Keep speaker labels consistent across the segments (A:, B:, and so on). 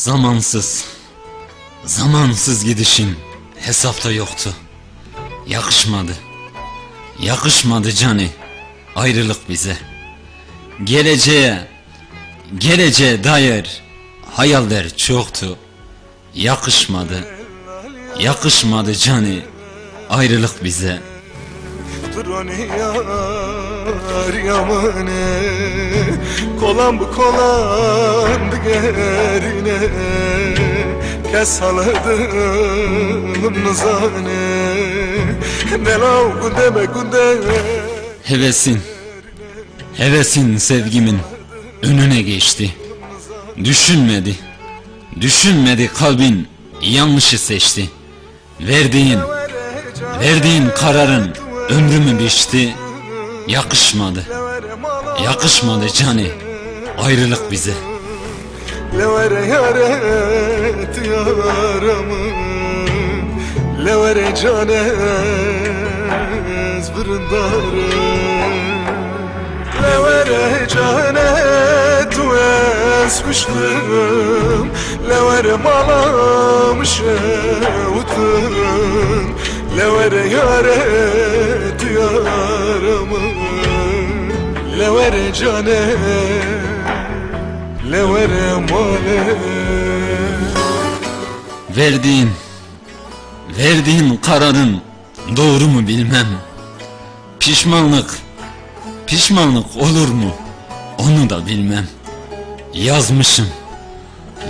A: Zamansız, zamansız gidişin hesapta yoktu. Yakışmadı, yakışmadı cani ayrılık bize. Geleceğe, geleceğe dair hayaller çoktu. Yakışmadı, yakışmadı cani ayrılık bize.
B: Droni yar yamane. Kolan bu kolan diğerine Kes haladım nuzane Delav günde günde
A: Hevesin, hevesin sevgimin önüne geçti. Düşünmedi, düşünmedi kalbin yanlışı seçti. Verdiğin, verdiğin kararın ömrümü biçti. Yakışmadı, yakışmadı cani. Ayrılık bize.
B: Levere yaret yaramı. Levere canez bırındarı Levere canet ves kuşlum Levere malamış evutun Levere yaret yaramı Levere canet Levere male
A: Verdiğin, verdiğin kararın doğru mu bilmem. Pişmanlık, pişmanlık olur mu? Onu da bilmem. Yazmışım,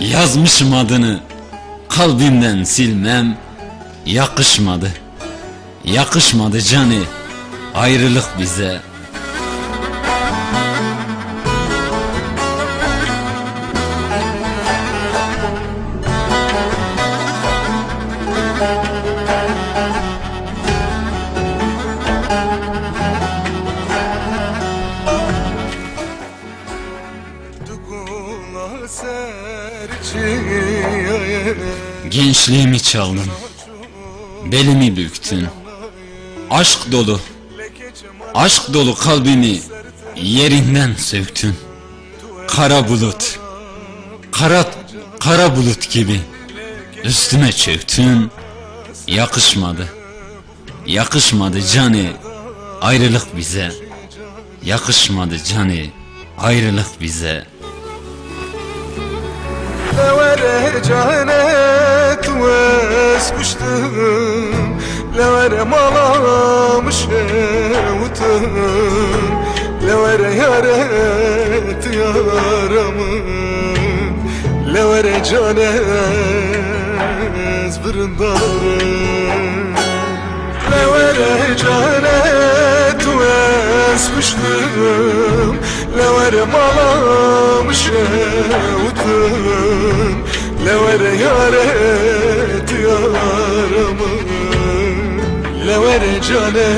A: yazmışım adını kalbimden silmem. Yakışmadı, yakışmadı cani ayrılık bize. Gençliğimi çaldın, belimi büktün. Aşk dolu, aşk dolu kalbimi yerinden söktün. Kara bulut, kara, kara bulut gibi üstüme çöktün. Yakışmadı, yakışmadı cani ayrılık bize. Yakışmadı cani ayrılık bize.
B: Levere canet ves kuştum Levere malamış evutun Levere yaret yaramın Levere canez bırındarın Levere canet ves kuştum Levere malamış evutun Levere yaret yaramın Levere cane